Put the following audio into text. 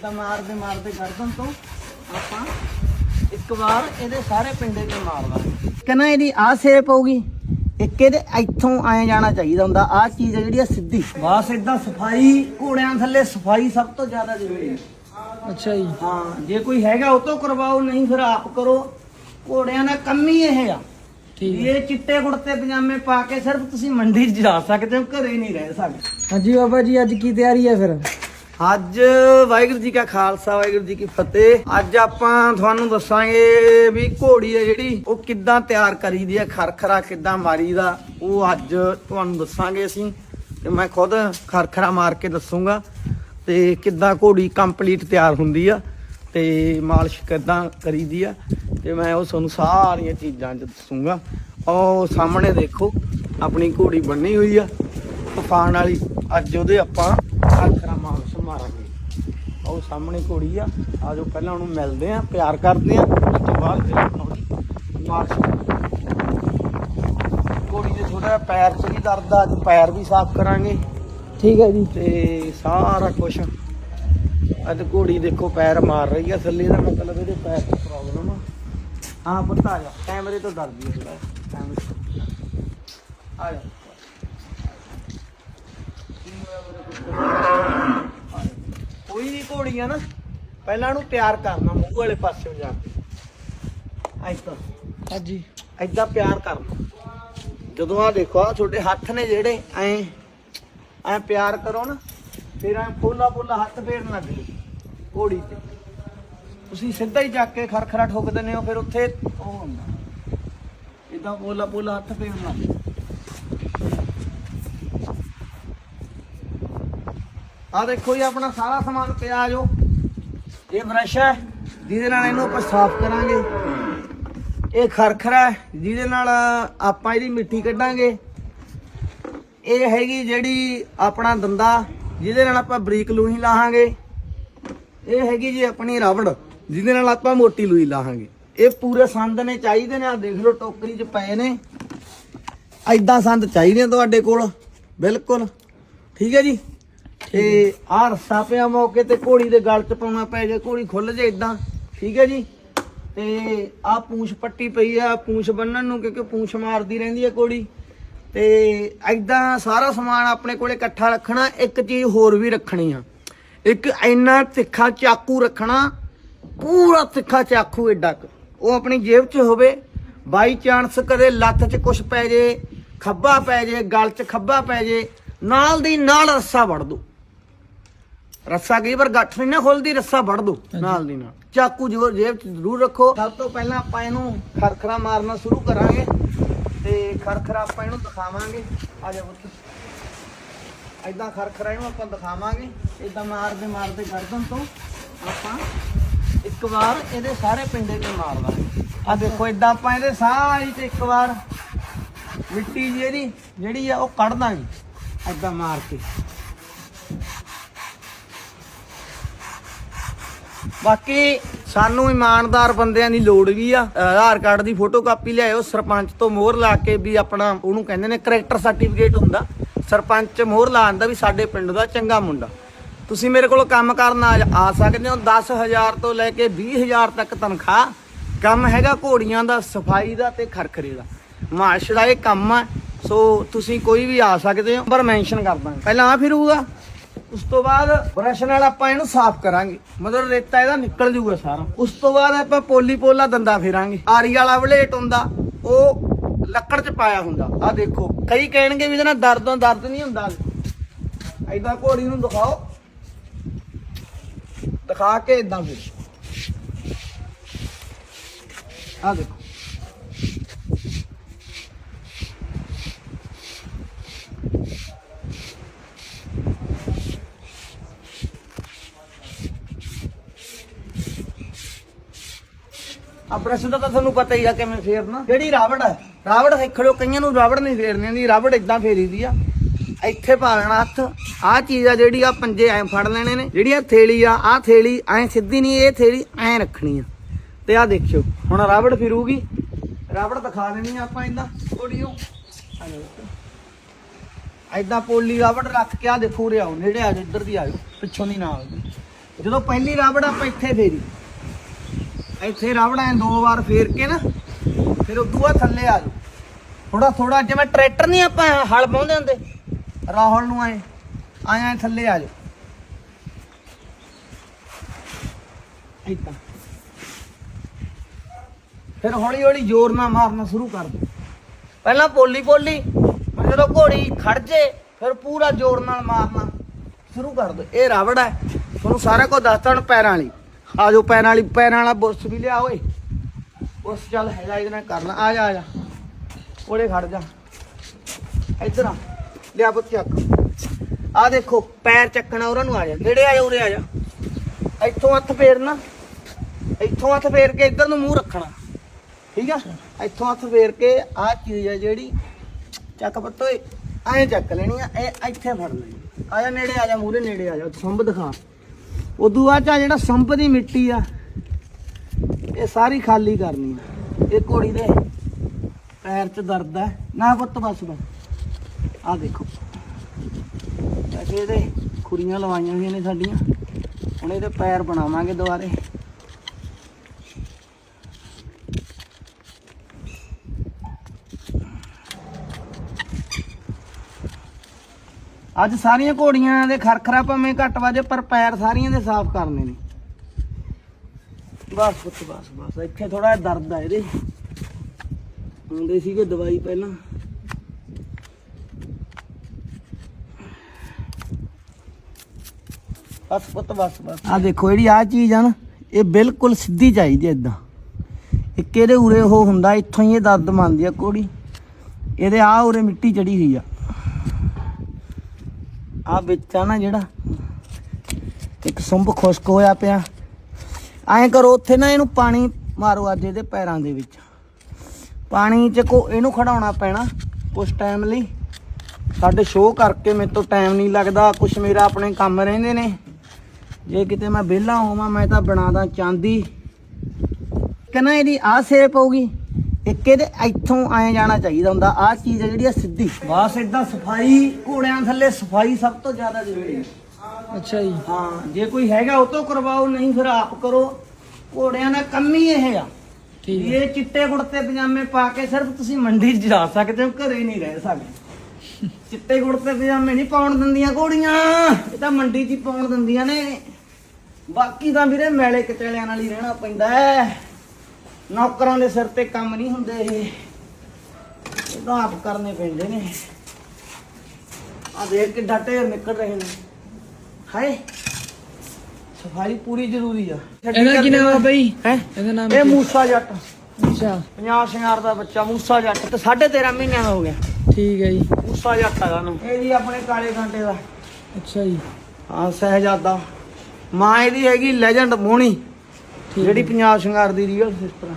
ਇਦਾਂ ਮਾਰਦੇ ਮਾਰਦੇ ਗਰਦਨ ਤੋਂ ਆਪਾਂ ਇੱਕ ਵਾਰ ਇਹਦੇ ਸਾਰੇ ਪਿੰਡੇ ਤੇ ਮਾਰ ਦਾਂਗੇ ਕਹਿੰਦਾ ਇਹਦੀ ਆਹ ਸੇਪ ਹੋਊਗੀ ਇੱਕ ਇਹਦੇ ਇੱਥੋਂ ਆਏ ਜਾਣਾ ਚਾਹੀਦਾ ਹੁੰਦਾ ਆਹ ਚੀਜ਼ ਹੈ ਜਿਹੜੀ ਆ ਸਿੱਧੀ। ਬਸ ਇਦਾਂ ਸਫ਼ਾਈ ਘੋੜਿਆਂ ਥੱਲੇ ਸਫ਼ਾਈ ਸਭ ਤੋਂ ਜ਼ਿਆਦਾ ਜ਼ਰੂਰੀ ਹੈ। ਅੱਛਾ ਜੀ। ਹਾਂ ਜੇ ਕੋਈ ਹੈਗਾ ਉਹ ਤੋਂ ਕਰਵਾਓ ਨਹੀਂ ਫਿਰ ਆਪ ਕਰੋ। ਘੋੜਿਆਂ ਦਾ ਕੰਮ ਹੀ ਇਹ ਆ। ਠੀਕ ਇਹ ਚਿੱਟੇ ਕੁੜਤੇ ਪਜਾਮੇ ਪਾ ਕੇ ਸਿਰਫ ਤੁਸੀਂ ਮੰਡੀ 'ਚ ਜਾ ਸਕਦੇ ਹੋ ਘਰੇ ਨਹੀਂ ਰਹਿ ਸਕਦੇ। ਹਾਂਜੀ ਬਾਬਾ ਜੀ ਅੱਜ ਕੀ ਤਿਆਰੀ ਹੈ ਫਿਰ? ਅੱਜ ਵਾਹਿਗੁਰੂ ਜੀ ਕਾ ਖਾਲਸਾ, ਵਾਹਿਗੁਰੂ ਜੀ ਕੀ ਫਤਿਹ। ਅੱਜ ਆਪਾਂ ਤੁਹਾਨੂੰ ਦੱਸਾਂਗੇ ਵੀ ਘੋੜੀ ਹੈ ਜਿਹੜੀ, ਉਹ ਕਿੱਦਾਂ ਤਿਆਰ ਕਰੀਦੀ ਹੈ ਖਰਖਰਾ ਕਿੱਦਾਂ ਮਾਰੀਦਾ, ਉਹ ਅੱਜ ਤੁਹਾਨੂੰ ਦੱਸਾਂਗੇ ਅਸੀਂ। ਤੇ ਮੈਂ ਖੁਦ ਖਰਖਰਾ ਮਾਰ ਕੇ ਦੱਸੂਗਾ ਤੇ ਕਿੱਦਾਂ ਘੋੜੀ ਕੰਪਲੀਟ ਤਿਆਰ ਹੁੰਦੀ ਆ ਤੇ ਮਾਲਿਸ਼ ਕਿੱਦਾਂ ਕਰੀਦੀ ਆ। ਤੇ ਮੈਂ ਉਹ ਤੁਹਾਨੂੰ ਸਾਰੀਆਂ ਚੀਜ਼ਾਂ ਚ ਦੱਸੂਗਾ। ਉਹ ਸਾਹਮਣੇ ਦੇਖੋ, ਆਪਣੀ ਘੋੜੀ ਬੰਨੀ ਹੋਈ ਆ। ਤੂਫਾਨ ਵਾਲੀ, ਅੱਜ ਉਹਦੇ ਆਪਾਂ ਉਹ ਸਾਹਮਣੇ ਘੋੜੀ ਆ। ਆਜੋ ਪਹਿਲਾਂ ਉਹਨੂੰ ਮਿਲਦੇ ਆ ਪਿਆਰ ਕਰਦੇ ਆ ਉਸ ਤੋਂ ਬਾਅਦ ਫਿਰ ਆਪਾਂ ਉਹਦੀ ਮਾਲਿਸ਼ ਘੋੜੀ ਦੇ ਥੋੜਾ ਪੈਰ 'ਚ ਵੀ ਦਰਦ ਆ ਅੱਜ ਪੈਰ ਵੀ ਸਾਫ਼ ਕਰਾਂਗੇ। ਠੀਕ ਹੈ ਜੀ। ਤੇ ਸਾਰਾ ਕੁਝ ਅੱਜ ਘੋੜੀ ਦੇਖੋ ਪੈਰ ਮਾਰ ਰਹੀ ਆ ਥੱਲੇ ਦਾ ਮਤਲਬ ਇਹਦੇ ਪੈਰ 'ਚ ਪ੍ਰੋਬਲਮ ਆ। ਹਾਂ ਪੁੱਤ ਆ ਜਾ। ਕੈਮਰੇ ਤੋਂ ਡਰਦੀ ਹੈ ਥੋੜਾ ਕੈਮਰੇ ਤੋਂ ਆ ਜਾ। ਕੋਈ ਵੀ ਘੋੜੀ ਆ ਨਾ ਪਹਿਲਾਂ ਉਹਨੂੰ ਤਿਆਰ ਕਰਨਾ ਮੂੰਹ ਵਾਲੇ ਪਾਸੇ ਜਾ ਕੇ। ਐਦਾਂ ਹਾਂਜੀ। ਐਦਾਂ ਪਿਆਰ ਕਰਨਾ। ਜਦੋਂ ਆ ਦੇਖੋ ਆ ਤੁਹਾਡੇ ਹੱਥ ਨੇ ਜਿਹੜੇ ਐ ਐ ਪਿਆਰ ਕਰੋ ਨਾ ਫਿਰ ਐ ਪੋਲਾ ਪੋਲਾ ਹੱਥ ਫੇਰਨ ਲੱਗ ਜੀ ਘੋੜੀ ਤੇ। ਤੁਸੀਂ ਸਿੱਧਾ ਹੀ ਚੱਕ ਕੇ ਖਰਖਰਾ ਠੋਕ ਦਿੰਦੇ ਹੋ ਫਿਰ ਉੱਥੇ ਉਹ ਹੁੰਦਾ। ਇਦਾਂ ਪੋਲਾ ਪੋਲਾ ਹੱਥ ਫੇਰਨ ਲੱਗ ਜਾਓ। ਆ ਦੇਖੋ ਜੀ, ਆਪਣਾ ਸਾਰਾ ਸਮਾਨ ਪਿਆ ਜੋ। ਇਹ ਬ੍ਰਸ਼ ਹੈ, ਜਿਹਦੇ ਨਾਲ ਇਹਨੂੰ ਆਪਾਂ ਸਾਫ਼ ਕਰਾਂਗੇ। ਇਹ ਖਰਖਰਾ ਹੈ, ਜਿਹਦੇ ਨਾਲ ਆਪਾਂ ਇਹਦੀ ਮਿੱਟੀ ਕੱਢਾਂਗੇ। ਇਹ ਹੈਗੀ ਜਿਹੜੀ ਆਪਣਾ ਦੰਦਾ, ਜਿਹਦੇ ਨਾਲ ਆਪਾਂ ਬਰੀਕ ਲੂਹੀ ਲਾਹਾਂਗੇ। ਇਹ ਹੈਗੀ ਜੀ ਆਪਣੀ ਰਬੜ, ਜਿਹਦੇ ਨਾਲ ਆਪਾਂ ਮੋਟੀ ਲੂਹੀ ਲਾਹਾਂਗੇ। ਇਹ ਪੂਰੇ ਸੰਦ ਨੇ, ਚਾਹੀਦੇ ਨੇ ਆ ਦੇਖ ਲਓ, ਟੋਕਰੀ 'ਚ ਪਏ ਨੇ। ਐਦਾਂ ਸੰਦ ਚਾਹੀਦੇ ਤੁਹਾਡੇ ਕੋਲ, ਬਿਲਕੁਲ। ਠੀਕ ਹੈ ਜੀ? ਤੇ ਆਹ ਰੱਸਾ ਪਿਆ ਮੌਕੇ ਤੇ, ਘੋੜੀ ਦੇ ਗਲ 'ਚ ਪਾਉਣਾ ਪੈ ਜੇ ਘੋੜੀ ਖੁੱਲ ਜੇ ਇਦਾਂ ਠੀਕ ਹੈ ਜੀ? ਤੇ ਆ ਪੂੰਛ ਪੱਟੀ ਪਈ ਆ, ਪੂੰਛ ਬੰਨਣ ਨੂੰ, ਕਿਉਂਕਿ ਪੂੰਛ ਮਾਰਦੀ ਰਹਿੰਦੀ ਹੈ ਘੋੜੀ। ਤੇ ਐਦਾਂ ਸਾਰਾ ਸਮਾਨ ਆਪਣੇ ਕੋਲੇ ਇਕੱਠਾ ਰੱਖਣਾ, ਇੱਕ ਚੀਜ਼ ਹੋਰ ਵੀ ਰੱਖਣੀ ਆ। ਇੱਕ ਇੰਨਾ ਤਿੱਖਾ ਚਾਕੂ ਰੱਖਣਾ, ਪੂਰਾ ਤਿੱਖਾ ਚਾਕੂ ਏਡਾ ਕੁ। ਉਹ ਆਪਣੀ ਜੇਬ 'ਚ ਹੋਵੇ, ਬਾਈ ਚਾਂਸ ਕਦੇ ਲੱਤ 'ਚ ਕੁਛ ਪੈ ਜੇ, ਖੱਬਾ ਪੈ ਜੇ, ਗਲ 'ਚ ਖੱਬਾ ਪੈ ਜੇ, ਨਾਲ ਦੀ ਨਾਲ ਰੱਸਾ ਵੜ ਦੋ। ਰੱਸਾ ਕਈ ਵਾਰ ਗੱਠ ਨਹੀਂ ਨਾ ਖੁੱਲਦੀ ਰੱਸਾ ਵੜ ਦੋ ਨਾਲ ਦੀ ਨਾਲ। ਚਾਕੂ ਜ਼ਰੂਰ ਜੇਬ 'ਚ ਜ਼ਰੂਰ ਰੱਖੋ। ਸਭ ਤੋਂ ਪਹਿਲਾਂ ਆਪਾਂ ਇਹਨੂੰ ਖਰਖਰਾ ਮਾਰਨਾ ਸ਼ੁਰੂ ਕਰਾਂਗੇ ਤੇ ਖਰਖਰਾ ਆਪਾਂ ਇਹਨੂੰ ਦਿਖਾਵਾਂਗੇ। ਆ ਜਾ ਪੁੱਤ। ਐਦਾਂ ਖਰਖਰਾ ਇਹਨੂੰ ਆਪਾਂ ਦਿਖਾਵਾਂਗੇ। ਇਦਾਂ ਮਾਰਦੇ ਮਾਰਦੇ ਗਰਦਨ ਤੋਂ ਆਪਾਂ ਇੱਕ ਵਾਰ ਇਹਦੇ ਸਾਰੇ ਪਿੰਡੇ ਤੇ ਮਾਰ ਦਾਂਗੇ ਆ ਦੇਖੋ ਇਦਾਂ ਆਪਾਂ ਇਹਦੇ ਸਾਰੀ ਤੇ ਇੱਕ ਵਾਰ ਮਿੱਟੀ ਜੀ ਇਹਦੀ ਜਿਹੜੀ ਆ ਉਹ ਕੱਢ ਦਾਂਗੇ। ਐਦਾਂ ਮਾਰ ਕੇ। ਬਾਕੀ ਸਾਨੂੰ ਇਮਾਨਦਾਰ ਬੰਦਿਆਂ ਦੀ ਲੋੜ ਵੀ ਆ। ਆਧਾਰ ਕਾਰਡ ਦੀ ਫੋਟੋ ਕਾਪੀ ਲਿਆਇਓ। ਸਰਪੰਚ ਤੋਂ ਮੋਹਰ ਲਾ ਕੇ ਵੀ ਆਪਣਾ ਉਹਨੂੰ ਕਹਿੰਦੇ ਨੇ ਕਰੈਕਟਰ ਸਰਟੀਫਿਕੇਟ ਹੁੰਦਾ। ਸਰਪੰਚ ਮੋਹਰ ਲਾਉਣ ਦਾ ਵੀ ਸਾਡੇ ਪਿੰਡ ਦਾ ਚੰਗਾ ਮੁੰਡਾ। ਤੁਸੀਂ ਮੇਰੇ ਕੋਲ ਕੰਮ ਕਰਨ ਆ ਸਕਦੇ ਹੋ। 10000 ਤੋਂ ਲੈ ਕੇ 20000 ਤੱਕ ਤਨਖਾਹ। ਕੰਮ ਹੈਗਾ ਘੋੜੀਆਂ ਦਾ, ਸਫ਼ਾਈ ਦਾ ਤੇ ਖਰਖਰੇ ਦਾ। ਮਾਰਸ਼ ਦਾ ਇਹ ਕੰਮ ਆ। ਸੋ ਤੁਸੀਂ ਕੋਈ ਵੀ ਆ ਸਕਦੇ ਹੋ। ਪਰ ਮੈਂਸ਼ਨ ਕਰਦਾ ਪਹਿਲਾਂ ਆ ਫਿਰੂਗਾ ਉਸ ਤੋਂ ਬਾਅਦ ਬ੍ਰਸ਼ ਨਾਲ ਆਪਾਂ ਇਹਨੂੰ ਸਾਫ਼ ਕਰਾਂਗੇ। ਮਤਲਬ ਰੇਤਾ ਇਹਦਾ ਨਿਕਲ ਜੂਗਾ ਸਾਰਾ। ਉਸ ਤੋਂ ਬਾਅਦ ਆਪਾਂ ਪੋਲੀ ਪੋਲਾ ਦੰਦਾ ਫੇਰਾਂਗੇ। ਆਰੀ ਵਾਲਾ ਵਲੇਟ ਹੁੰਦਾ, ਉਹ ਲੱਕੜ 'ਚ ਪਾਇਆ ਹੁੰਦਾ। ਆ ਦੇਖੋ, ਕਈ ਕਹਿਣਗੇ ਵੀ ਇਹਦੇ ਨਾਲ ਦਰਦੋਂ ਦਰਦ ਨਹੀਂ ਹੁੰਦਾ। ਐਦਾਂ ਘੋੜੀ ਨੂੰ ਦਿਖਾਓ। ਦਿਖਾ ਕੇ ਇਦਾਂ ਫਿਰ। ਆ ਦੇਖੋ। ਆ ਬ੍ਰਸ਼ ਦਾ ਤਾਂ ਤੁਹਾਨੂੰ ਪਤਾ ਹੀ ਆ ਕਿਵੇਂ ਫੇਰਨਾ। ਜਿਹੜੀ ਰਾਵੜ ਹੈ, ਰਾਵੜ ਸਿੱਖ ਲਓ, ਕਈਆਂ ਨੂੰ ਰਾਵੜ ਨਹੀਂ ਫੇਰਨੀ ਆਉਂਦੀ ਰਾਵੜ ਇਦਾਂ ਫੇਰੀਦੀ ਆ। ਇੱਥੇ ਪਾ ਲੈਣਾ ਹੱਥ, ਆਹ ਚੀਜ਼ ਆ ਜਿਹੜੀ ਆ ਪੰਜੇ ਐ ਫੜ ਲੈਣੇ ਨੇ, ਜਿਹੜੀ ਆ ਥੇਲੀ ਆ, ਆਹ ਥੇਲੀ ਐ ਸਿੱਧੀ ਨਹੀਂ, ਇਹ ਥੇਲੀ ਐ ਰੱਖਣੀ ਆ। ਤੇ ਆ ਦੇਖਿਓ, ਹੁਣ ਰਾਵੜ ਫਿਰੂਗੀ। ਰਾਵੜ ਦਿਖਾ ਦੇਣੀ ਆ ਆਪਾਂ ਇਦਾਂ ਥੋੜੀ ਉਹ ਐਦਾਂ ਪੋਲੀ ਰਾਵੜ ਰੱਖ ਕੇ ਆ ਦੇਖੋ ਉਰੇ ਨੇੜੇ ਆ ਜਾਓ, ਇੱਧਰ ਦੀ ਆ ਜਾਓ, ਪਿੱਛੋਂ ਦੀ ਨਾ ਆਓ ਜਦੋਂ ਪਹਿਲੀ ਰਾਵੜ ਆਪਾਂ ਇੱਥੇ ਫੇਰੀ ਇੱਥੇ ਰਾਵੜ ਐ ਦੋ ਵਾਰ ਫੇਰ ਕੇ ਨਾ, ਫਿਰ ਉਦੋਂ ਬਾਅਦ ਥੱਲੇ ਆ ਜਾਓ। ਥੋੜਾ ਥੋੜਾ ਜਿਵੇਂ ਟਰੈਕਟਰ ਨਹੀਂ ਆਪਾਂ ਹਲ ਪਾਉਂਦੇ ਹੁੰਦੇ, ਰਾਹੁਲ ਨੂੰ ਆਏ ਆਏ ਥੱਲੇ ਆ ਜਾਓ। ਏਦਾਂ। ਫਿਰ ਹੌਲੀ ਹੌਲੀ ਜ਼ੋਰ ਨਾਲ ਮਾਰਨਾ ਸ਼ੁਰੂ ਕਰ ਦਿਓ ਪਹਿਲਾਂ ਪੋਲੀ ਪੋਲੀ ਜਦੋਂ ਘੋੜੀ ਖੜ ਜੇ, ਫਿਰ ਪੂਰਾ ਜ਼ੋਰ ਨਾਲ ਮਾਰਨਾ ਸ਼ੁਰੂ ਕਰ ਦਿਓ ਇਹ ਰਾਵੜ ਹੈ ਤੁਹਾਨੂੰ ਸਾਰਾ ਕੁਝ ਦੱਸਦਾ ਹੁਣ ਪੈਰਾਂ ਵਾਲੀ। ਆ ਜਾਓ ਪੈਰਾਂ ਵਾਲੀ ਪੈਰਾਂ ਵਾਲਾ ਬੁਰਸ਼ ਵੀ ਲਿਆ ਓਏ। ਉਸ ਚੱਲ ਹੈਗਾ, ਇਹਦੇ ਨਾਲ ਕਰਨਾ ਆ ਜਾ ਆ ਜਾ। ਕੋਲੇ ਖੜ ਜਾ। ਇੱਧਰ ਆ। ਲਿਆ ਪੁੱਤ ਚੱਕ। ਆ ਦੇਖੋ, ਪੈਰ ਚੱਕਣਾ ਉਹਨਾਂ ਨੂੰ ਆ ਜਾ। ਨੇੜੇ ਆ ਜਾ, ਉਰੇ ਆ ਜਾ। ਇੱਥੋਂ ਹੱਥ ਫੇਰਨਾ। ਇੱਥੋਂ ਹੱਥ ਫੇਰ ਕੇ ਇੱਧਰ ਨੂੰ ਮੂੰਹ ਰੱਖਣਾ। ਠੀਕ ਆ? ਇੱਥੋਂ ਹੱਥ ਫੇਰ ਕੇ ਆਹ ਚੀਜ਼ ਆ ਜਿਹੜੀ, ਚੱਕ ਪੱਤੋ ਐਂ ਚੱਕ ਲੈਣੀ ਆ, ਇਹ ਇੱਥੇ ਫੜ ਲੈਣੀ ਆ ਜਾ, ਨੇੜੇ ਆ ਜਾ ਮੂਰੇ ਨੇੜੇ ਆ ਜਾ। ਸੰਭ ਦਿਖਾ। ਉਦੋਂ ਬਾਅਦ 'ਚ ਆਹ ਜਿਹੜਾ ਸੰਭ ਦੀ ਮਿੱਟੀ ਆ, ਇਹ ਸਾਰੀ ਖਾਲੀ ਕਰਨੀ ਆ। ਇਹ ਘੋੜੀ ਦੇ ਪੈਰ 'ਚ ਦਰਦ ਹੈ ਨਾ ਪੁੱਤ ਬਸ ਬਸ। ਆ ਦੇਖੋ। ਵੈਸੇ ਇਹਦੇ ਖੁਰੀਆਂ ਲਵਾਈਆਂ ਹੋਈਆਂ ਨੇ ਸਾਡੀਆਂ। ਹੁਣ ਇਹਦੇ ਪੈਰ ਬਣਾਵਾਂਗੇ ਦੁਬਾਰੇ। ਅੱਜ ਸਾਰੀਆਂ ਘੋੜੀਆਂ ਦੇ ਖਰਖਰਾ ਭਾਵੇਂ ਘੱਟ ਵਾਜੇ, ਪਰ ਪੈਰ ਸਾਰੀਆਂ ਦੇ ਸਾਫ਼ ਕਰਨੇ ਨੇ। ਬਸ ਪੁੱਤ, ਬਸ ਬਸ। ਇੱਥੇ ਥੋੜਾ ਦਰਦ ਆ ਇਹਦੇ। ਹੁੰਦੇ ਸੀਗੇ ਦਵਾਈ ਪਹਿਲਾਂ। ਬਸ ਪੁੱਤ, ਬਸ ਬਸ। ਆ ਦੇਖੋ, ਜਿਹੜੀ ਆ ਚੀਜ਼ ਆ ਨਾ, ਇਹ ਬਿਲਕੁਲ ਸਿੱਧੀ ਚਾਹੀਦੀ ਐ ਇਦਾਂ ਇੱਕ ਇਹਦੇ ਉਰੇ ਉਹ ਹੁੰਦਾ, ਇੱਥੋਂ ਹੀ ਇਹ ਦਰਦ ਮੰਨਦੀ ਆ ਕੋੜੀ ਇਹਦੇ ਆ ਉਰੇ ਮਿੱਟੀ ਚੜੀ ਹੋਈ ਆ। ਆ ਵਿੱਚ ਆ ਨਾ ਜਿਹੜਾ ਇੱਕ ਸੁੰਬ ਖੁਸ਼ਕ ਹੋਇਆ ਪਿਆ। ਐਂ ਕਰੋ, ਉੱਥੇ ਨਾ ਇਹਨੂੰ ਪਾਣੀ ਮਾਰੋ ਅੱਜ ਇਹਦੇ ਪੈਰਾਂ ਦੇ ਵਿੱਚ। ਪਾਣੀ 'ਚ ਕੋ ਇਹਨੂੰ ਖੜਾਉਣਾ ਪੈਣਾ ਕੁਛ ਟਾਈਮ ਲਈ। ਸਾਡੇ ਸ਼ੋਅ ਕਰਕੇ ਮੇਰੇ ਤੋਂ ਟਾਈਮ ਨਹੀਂ ਲੱਗਦਾ, ਕੁਛ ਮੇਰਾ ਆਪਣੇ ਕੰਮ ਰਹਿੰਦੇ ਨੇ। ਜੇ ਕਿਤੇ ਮੈਂ ਵਿਹਲਾ ਹੋਵਾਂ, ਮੈਂ ਤਾਂ ਬਣਾਦਾ ਚਾਂਦੀ। ਕਹਿੰਦਾ ਇਹਦੀ ਆਹ ਸੇਪ ਪਊਗੀ ਇੱਕ ਇਹਦੇ ਇੱਥੋਂ ਐਂ ਜਾਣਾ ਚਾਹੀਦਾ ਹੁੰਦਾ। ਆਹ ਚੀਜ਼ ਹੈ ਜਿਹੜੀ ਆ ਸਿੱਧੀ। ਬਸ ਇਦਾਂ ਸਫ਼ਾਈ ਘੋੜਿਆਂ ਥੱਲੇ ਸਫ਼ਾਈ ਸਭ ਤੋਂ ਜ਼ਿਆਦਾ ਜ਼ਰੂਰੀ ਹੈ। ਅੱਛਾ ਜੀ। ਹਾਂ ਜੇ ਕੋਈ ਹੈਗਾ ਉਹ ਤੋਂ ਕਰਵਾਓ ਨਹੀਂ ਫਿਰ ਆਪ ਕਰੋ। ਘੋੜਿਆਂ ਦਾ ਕੰਮ ਹੀ ਇਹ ਆ। ਠੀਕ ਇਹ ਚਿੱਟੇ ਕੁੜਤੇ ਪਜਾਮੇ ਪਾ ਕੇ ਸਿਰਫ ਤੁਸੀਂ ਮੰਡੀ 'ਚ ਜਾ ਸਕਦੇ ਹੋ ਘਰੇ ਨਹੀਂ ਰਹਿ ਸਕਦੇ। ਚਿੱਟੇ ਕੁੜਤੇ ਪਜਾਮੇ ਨਹੀਂ ਪਾਉਣ ਦਿੰਦੀਆਂ ਘੋੜੀਆਂ। ਇਹ ਤਾਂ ਮੰਡੀ 'ਚ ਹੀ ਪਾਉਣ ਦਿੰਦੀਆਂ ਨੇ। ਬਾਕੀ ਤਾਂ ਵੀਰੇ ਮੈਲੇ ਕਚਲਿਆਂ ਨਾਲ ਹੀ ਰਹਿਣਾ ਪੈਂਦਾ ਹੈ। ਨੌਕਰਾਂ ਦੇ ਸਿਰ ਤੇ ਕੰਮ ਨਹੀਂ ਹੁੰਦੇ ਇਹ। ਇਹ ਤਾਂ ਆਪ ਕਰਨੇ ਪੈਂਦੇ ਨੇ। ਆ ਦੇਖ ਕਿੱਡਾ ਢੇਰ ਨਿਕਲ ਰਹੇ ਨੇ। ਹਾਏ ਸਫ਼ਾਈ ਪੂਰੀ ਜ਼ਰੂਰੀ ਆ। ਇਹਦਾ ਕੀ ਨਾਮ ਆ ਬਈ? ਹੈ? ਇਹਦਾ ਨਾਮ ਇਹ? ਮੂਸਾ ਜੱਟ। ਅੱਛਾ ਪੰਜਾਬ ਸ਼ਿੰਗਾਰ ਦਾ ਬੱਚਾ ਮੂਸਾ ਜੱਟ ਤੇ 13.5 ਮਹੀਨਿਆਂ ਦਾ ਹੋ ਗਿਆ। ਠੀਕ ਹੈ ਜੀ। ਮੂਸਾ ਜੱਟ ਹੈਗਾ ਨਾ ਇਹ ਜੀ ਆਪਣੇ ਕਾਲੇ ਕਾਂਟੇ ਦਾ। ਅੱਛਾ ਜੀ। ਹਾਂ ਸਹਿਜਾਦਾ। ਮਾਂ ਇਹਦੀ ਹੈਗੀ ਲੈਜੈਂਡ ਠੀਕ ਜਿਹੜੀ ਪੰਜਾਬ ਸ਼ਿੰਗਾਰ ਦੀ ਰੀਅਲ ਸਿਸਟਰ